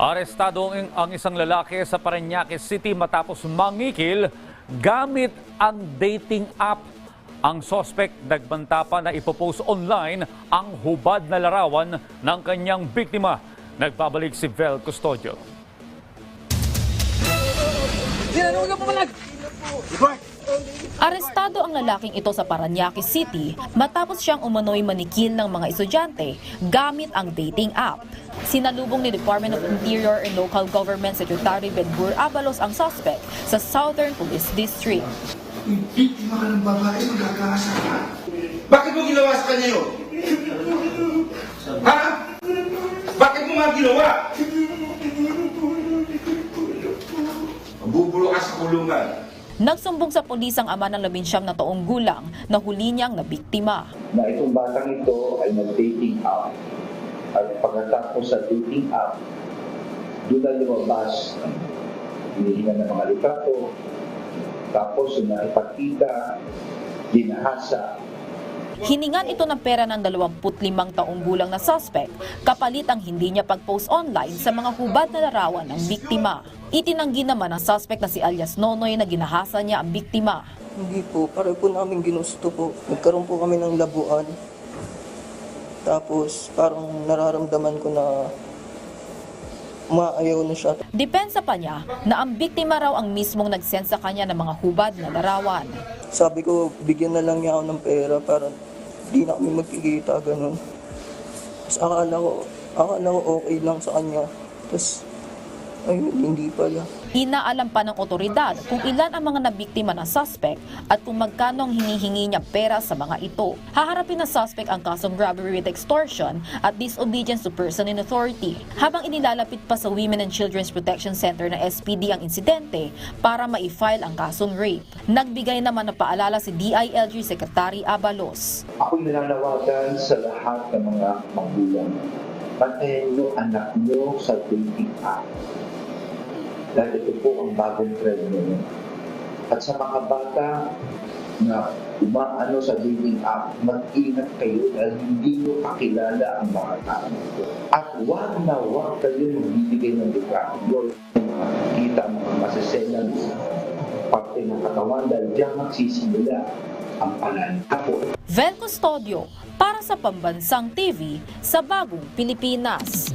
Arestado ang, ang isang lalaki sa Parañaque City matapos mangikil gamit ang dating app. Ang sospek nagbanta pa na ipopost online ang hubad na larawan ng kanyang biktima. Nagbabalik si Vel Custodio. Arestado ang lalaking ito sa Paranaque City matapos siyang umano'y manikil ng mga estudyante gamit ang dating app. Sinalubong ni Department of Interior and Local Government Secretary Benhur Abalos ang suspect sa Southern Police District. Biktima ka ng babae, magkakaasa ka. Bakit mo ginawa sa kanya yun? Ha? Bakit mo nga ginawa? Mabubulo ka sa kulungan. Nagsumbong sa pulis ang ama ng labinsyam na taong gulang na huli niyang nabiktima. na itong batang ito ay nag-dating app. At pagkatapos sa dating app, doon na lumabas hinihinga ng mga litrato, tapos na ipakita, dinahasa, Hiningan ito ng pera ng 25 taong gulang na suspect kapalit ang hindi niya pag-post online sa mga hubad na larawan ng biktima. Itinanggi naman ng suspect na si alias Nonoy na ginahasa niya ang biktima. Hindi po, pare po namin ginusto po. Nagkaroon po kami ng labuan. Tapos parang nararamdaman ko na umaayaw na siya. Depensa pa niya na ang biktima raw ang mismong nag-send sa kanya ng mga hubad na larawan. Sabi ko, bigyan na lang niya ako ng pera para di na kami magkikita, ganun. Tapos akala ko, akala ko okay lang sa kanya. Tapos, ayun, hindi pala. Inaalam pa ng otoridad kung ilan ang mga nabiktima ng suspect at kung magkano ang hinihingi niya pera sa mga ito. Haharapin ng suspect ang kasong robbery with extortion at disobedience to person in authority. Habang inilalapit pa sa Women and Children's Protection Center ng SPD ang insidente para ma-file ang kasong rape. Nagbigay naman ng paalala si DILG Secretary Abalos. Ako'y nananawagan sa lahat ng mga magulang. Bantayan niyo anak niyo sa dating app. Dahil ito po ang bagong trend ngayon. At sa mga bata na umaano sa dating app, mag-ingat kayo dahil hindi niyo kakilala ang mga tao. At huwag na huwag kayo magbibigay ng litrato. Kita ang mga masaselan parte ng katawan dahil diyan magsisimula ang pananakot. Vel Custodio para sa Pambansang TV sa Bagong Pilipinas.